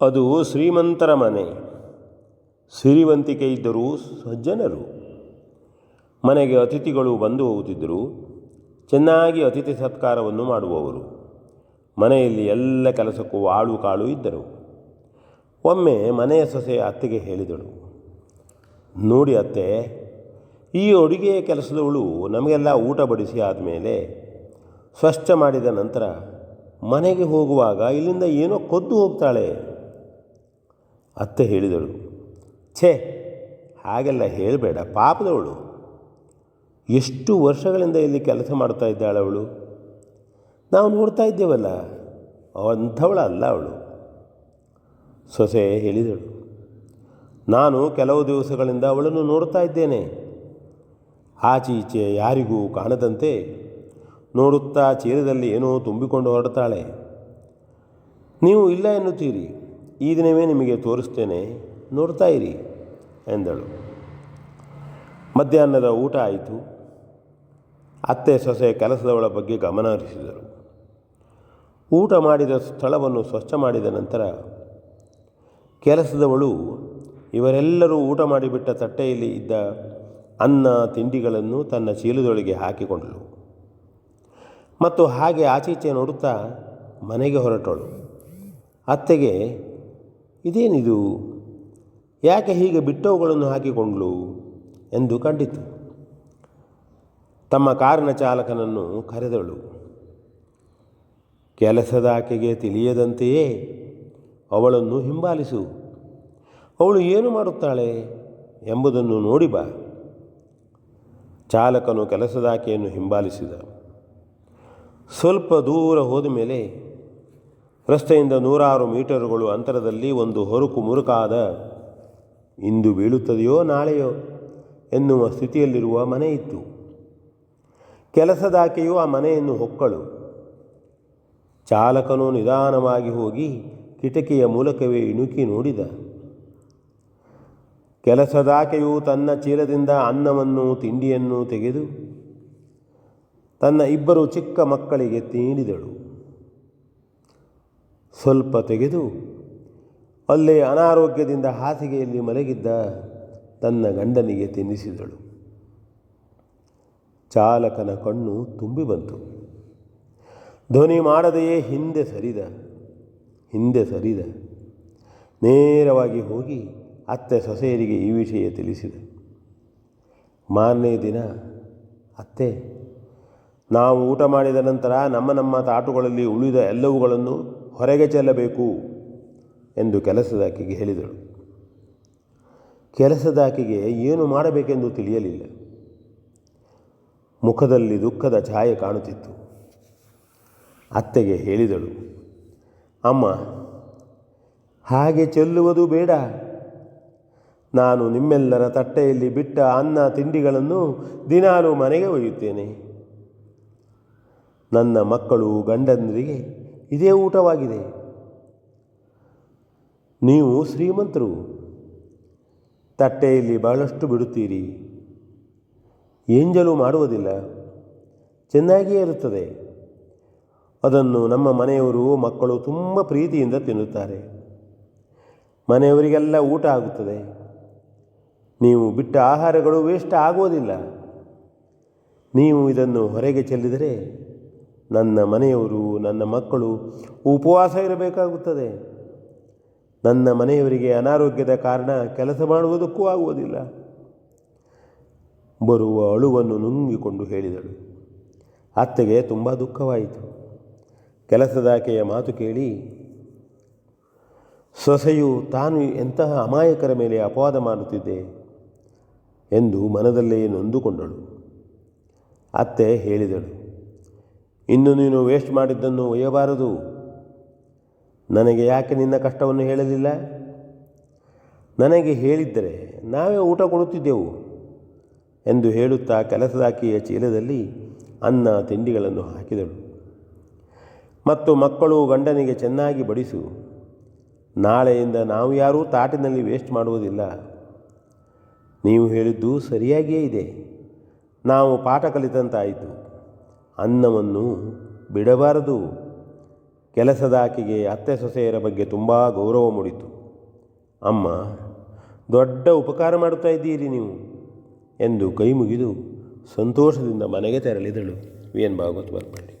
ಅದು ಶ್ರೀಮಂತರ ಮನೆ. ಸಿರಿವಂತಿಕೆ ಇದ್ದರೂ ಸಜ್ಜನರು. ಮನೆಗೆ ಅತಿಥಿಗಳು ಬಂದು ಹೋಗುತ್ತಿದ್ದರು. ಚೆನ್ನಾಗಿ ಅತಿಥಿ ಸತ್ಕಾರವನ್ನು ಮಾಡುವವರು. ಮನೆಯಲ್ಲಿ ಎಲ್ಲ ಕೆಲಸಕ್ಕೂ ಆಳು ಕಾಳು ಇದ್ದರು. ಒಮ್ಮೆ ಮನೆಯ ಸೊಸೆ ಅತ್ತೆಗೆ ಹೇಳಿದಳು, ನೋಡಿ ಅತ್ತೆ, ಈ ಅಡುಗೆ ಕೆಲಸದವಳು ನಮಗೆಲ್ಲ ಊಟ ಬಡಿಸಿ ಆದಮೇಲೆ ಸ್ವಚ್ಛ ಮಾಡಿದ ನಂತರ ಮನೆಗೆ ಹೋಗುವಾಗ ಇಲ್ಲಿಂದ ಏನೋ ಕೊದ್ದು ಹೋಗ್ತಾಳೆ. ಅತ್ತೆ ಹೇಳಿದಳು, ಛೇ, ಹಾಗೆಲ್ಲ ಹೇಳಬೇಡ, ಪಾಪದವಳು. ಎಷ್ಟು ವರ್ಷಗಳಿಂದ ಇಲ್ಲಿ ಕೆಲಸ ಮಾಡ್ತಾ ಇದ್ದಾಳೆ ಅವಳು? ನಾವು ನೋಡ್ತಾ ಇದ್ದೇವಲ್ಲ ಅಂಥವಳಲ್ಲ ಅವಳು. ಸೊಸೆ ಹೇಳಿದಳು, ನಾನು ಕೆಲವು ದಿವಸಗಳಿಂದ ಅವಳನ್ನು ನೋಡ್ತಾ ಇದ್ದೇನೆ. ಆಚೆ ಈಚೆ ಯಾರಿಗೂ ಕಾಣದಂತೆ ನೋಡುತ್ತಾ ಚೀಲದಲ್ಲಿ ಏನೋ ತುಂಬಿಕೊಂಡು ಹೊರಡ್ತಾಳೆ. ನೀವು ಇಲ್ಲ ಎನ್ನುತ್ತೀರಿ? ಈ ದಿನವೇ ನಿಮಗೆ ತೋರಿಸ್ತೇನೆ, ನೋಡ್ತಾ ಇರಿ, ಎಂದಳು. ಮಧ್ಯಾಹ್ನದ ಊಟ ಆಯಿತು. ಅತ್ತೆ ಸೊಸೆ ಕೆಲಸದವಳ ಬಗ್ಗೆ ಗಮನ ಹರಿಸಿದರು. ಊಟ ಮಾಡಿದ ಸ್ಥಳವನ್ನು ಸ್ವಚ್ಛ ಮಾಡಿದ ನಂತರ ಕೆಲಸದವಳು, ಇವರೆಲ್ಲರೂ ಊಟ ಮಾಡಿಬಿಟ್ಟ ತಟ್ಟೆಯಲ್ಲಿ ಇದ್ದ ಅನ್ನ, ತಿಂಡಿಗಳನ್ನು ತನ್ನ ಚೀಲದೊಳಗೆ ಹಾಕಿಕೊಂಡಳು. ಮತ್ತು ಹಾಗೆ ಆಚೀಚೆ ನೋಡುತ್ತಾ ಮನೆಗೆ ಹೊರಟಳು. ಅತ್ತೆಗೆ ಇದೇನಿದು? ಯಾಕೆ ಹೀಗೆ ಬಿಟ್ಟವುಗಳನ್ನು ಹಾಕಿಕೊಂಡ್ಲು? ಎಂದು ಕಂಡಿತು. ತಮ್ಮ ಕಾರಿನ ಚಾಲಕನನ್ನು ಕರೆದಳು. ಕೆಲಸದ ಆಕೆಗೆ ತಿಳಿಯದಂತೆಯೇ ಅವಳನ್ನು ಹಿಂಬಾಲಿಸು. ಅವಳು ಏನು ಮಾಡುತ್ತಾಳೆ ಎಂಬುದನ್ನು ನೋಡಿ ಬಾ. ಚಾಲಕನು ಕೆಲಸದ ಆಕೆಯನ್ನು ಹಿಂಬಾಲಿಸಿದ. ಸ್ವಲ್ಪ ದೂರ ಹೋದ ಮೇಲೆ ರಸ್ತೆಯಿಂದ ನೂರಾರು ಮೀಟರುಗಳು ಅಂತರದಲ್ಲಿ ಒಂದು ಹೊರುಕು ಮುರುಕಾದ, ಇಂದು ಬೀಳುತ್ತದೆಯೋ ನಾಳೆಯೋ? ಎನ್ನುವ ಸ್ಥಿತಿಯಲ್ಲಿರುವ ಮನೆ ಇತ್ತು ಕೆಲಸದಾಕೆಯು ಆ ಮನೆಯನ್ನು ಹೊಕ್ಕಳು. ಚಾಲಕನು ನಿಧಾನವಾಗಿ ಹೋಗಿ ಕಿಟಕಿಯ ಮೂಲಕವೇ ಇಣುಕಿ ನೋಡಿದ. ಕೆಲಸದಾಕೆಯು ತನ್ನ ಚೀಲದಿಂದ ಅನ್ನವನ್ನು, ತಿಂಡಿಯನ್ನು ತೆಗೆದು ತನ್ನ ಇಬ್ಬರು ಚಿಕ್ಕ ಮಕ್ಕಳಿಗೆ ನೀಡಿದಳು ಸ್ವಲ್ಪ ತೆಗೆದು ಅಲ್ಲೇ ಅನಾರೋಗ್ಯದಿಂದ ಹಾಸಿಗೆಯಲ್ಲಿ ಮಲಗಿದ್ದ ತನ್ನ ಗಂಡನಿಗೆ ತಿನ್ನಿಸಿದಳು. ಚಾಲಕನ ಕಣ್ಣು ತುಂಬಿ ಬಂತು. ಧ್ವನಿ ಮಾಡದೆಯೇ ಹಿಂದೆ ಸರಿದ ಹಿಂದೆ ಸರಿದ. ನೇರವಾಗಿ ಹೋಗಿ ಅತ್ತೆ ಸೊಸೆಯರಿಗೆ ಈ ವಿಷಯ ತಿಳಿಸಿದ. ಮಾರನೇ ದಿನ ಅತ್ತೆ, ನಾವು ಊಟ ಮಾಡಿದ ನಂತರ ನಮ್ಮ ನಮ್ಮ ತಾಟುಗಳಲ್ಲಿ ಉಳಿದ ಎಲ್ಲವುಗಳನ್ನು ಹೊರಗೆ ಚೆಲ್ಲಬೇಕು ಎಂದು ಕೆಲಸದಾಕೆಗೆ ಹೇಳಿದಳು. ಕೆಲಸದಾಕೆಗೆ ಏನು ಮಾಡಬೇಕೆಂದು ತಿಳಿಯಲಿಲ್ಲ. ಮುಖದಲ್ಲಿ ದುಃಖದ ಛಾಯೆ ಕಾಣುತ್ತಿತ್ತು. ಅತ್ತೆಗೆ ಹೇಳಿದಳು, ಅಮ್ಮ, ಹಾಗೆ ಚೆಲ್ಲುವುದು ಬೇಡ. ನಾನು ನಿಮ್ಮೆಲ್ಲರ ತಟ್ಟೆಯಲ್ಲಿ ಬಿಟ್ಟ ಅನ್ನ ತಿಂಡಿಗಳನ್ನು ದಿನಾಲು ಮನೆಗೆ ಒಯ್ಯುತ್ತೇನೆ. ನನ್ನ ಮಕ್ಕಳು ಗಂಡಂದರಿಗೆ ಇದೇ ಊಟವಾಗಿದೆ. ನೀವು ಶ್ರೀಮಂತರು, ತಟ್ಟೆಯಲ್ಲಿ ಬಹಳಷ್ಟು ಬಿಡುತ್ತೀರಿ. ಏಂಜಲು ಮಾಡುವುದಿಲ್ಲ, ಚೆನ್ನಾಗಿಯೇ ಇರುತ್ತದೆ. ಅದನ್ನು ನಮ್ಮ ಮನೆಯವರು, ಮಕ್ಕಳು ತುಂಬ ಪ್ರೀತಿಯಿಂದ ತಿನ್ನುತ್ತಾರೆ. ಮನೆಯವರಿಗೆಲ್ಲ ಊಟ ಆಗುತ್ತದೆ. ನೀವು ಬಿಟ್ಟ ಆಹಾರಗಳು ವೇಸ್ಟ್ ಆಗುವುದಿಲ್ಲ. ನೀವು ಇದನ್ನು ಹೊರಗೆ ಚೆಲ್ಲಿದರೆ ನನ್ನ ಮನೆಯವರು, ನನ್ನ ಮಕ್ಕಳು ಉಪವಾಸ ಇರಬೇಕಾಗುತ್ತದೆ. ನನ್ನ ಮನೆಯವರಿಗೆ ಅನಾರೋಗ್ಯದ ಕಾರಣ ಕೆಲಸ ಮಾಡುವುದಕ್ಕೂ ಆಗುವುದಿಲ್ಲ. ಬರುವ ಅಳುವನ್ನು ನುಂಗಿಕೊಂಡು ಹೇಳಿದಳು. ಅತ್ತೆಗೆ ತುಂಬ ದುಃಖವಾಯಿತು. ಕೆಲಸದಾಕೆಯ ಮಾತು ಕೇಳಿ, ಸೊಸೆಯು ತಾನು ಎಂತಹ ಅಮಾಯಕರ ಮೇಲೆ ಅಪವಾದ ಮಾಡುತ್ತಿದ್ದೆ ಎಂದು ಮನದಲ್ಲೇ ನೊಂದುಕೊಂಡಳು. ಅತ್ತೆ ಹೇಳಿದಳು ಇನ್ನು ನೀನು ವೇಸ್ಟ್ ಮಾಡಿದ್ದನ್ನು ಒಯ್ಯಬಾರದು. ನನಗೆ ಯಾಕೆ ನಿನ್ನ ಕಷ್ಟವನ್ನು ಹೇಳಲಿಲ್ಲ? ನನಗೆ ಹೇಳಿದ್ದರೆ ನಾವೇ ಊಟ ಕೊಡುತ್ತಿದ್ದೆವು ಎಂದು ಹೇಳುತ್ತಾ ಕೆಲಸದಾಕಿಯ ಚೀಲದಲ್ಲಿ ಅನ್ನ ತಿಂಡಿಗಳನ್ನು ಹಾಕಿದಳು. ಮತ್ತು ಮಕ್ಕಳು ಗಂಡನಿಗೆ ಚೆನ್ನಾಗಿ ಬಡಿಸು. ನಾಳೆಯಿಂದ ನಾವು ಯಾರೂ ತಾಟಿನಲ್ಲಿ ವೇಸ್ಟ್ ಮಾಡುವುದಿಲ್ಲ. ನೀವು ಹೇಳಿದ್ದು ಸರಿಯಾಗಿಯೇ ಇದೆ. ನಾವು ಪಾಠ ಕಲಿತಂತಾಯಿತು. ಅನ್ನವನ್ನು ಬಿಡಬಾರದು. ಕೆಲಸದ ಆಕೆಗೆ ಅತ್ತೆ ಸೊಸೆಯರ ಬಗ್ಗೆ ತುಂಬ ಗೌರವ ಮೂಡಿತು. ಅಮ್ಮ, ದೊಡ್ಡ ಉಪಕಾರ ಮಾಡುತ್ತಾ ಇದ್ದೀರಿ ನೀವು? ಎಂದು ಕೈ ಮುಗಿದು ಸಂತೋಷದಿಂದ ಮನೆಗೆ ತೆರಳಿದಳು. V N Bhagwat Barpalli